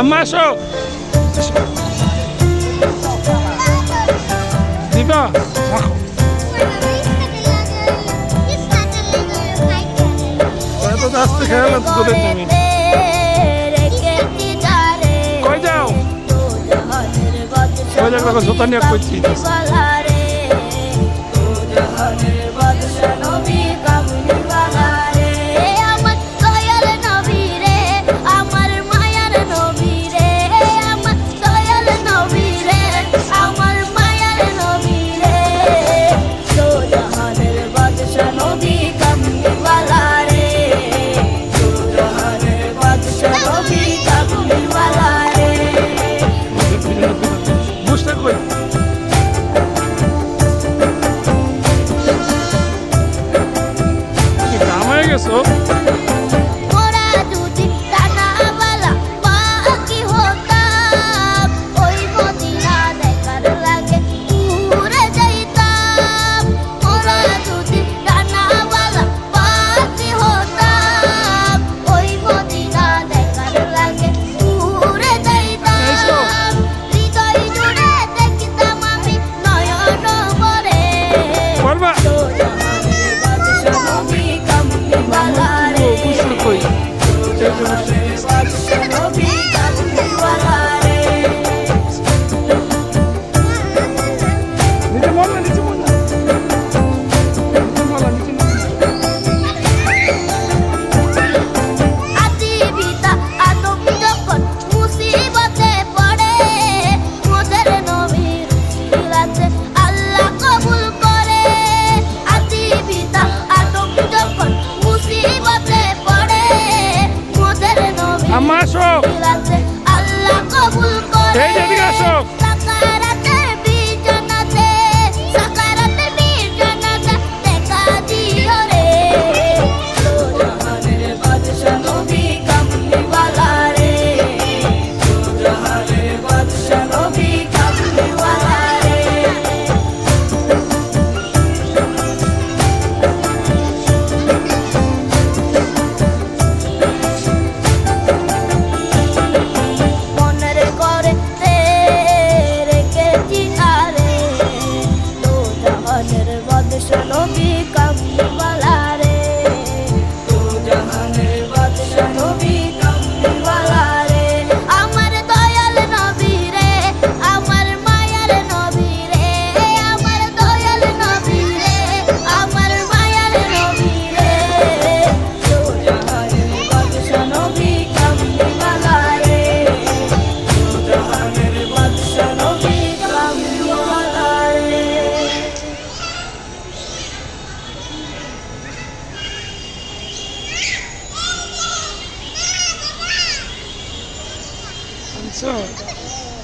আম্মা আসো দিবা এত আসতে খেয়াল যাও? কই যাও জুতা নিয়ে কইছি। 这就是 Let's. So.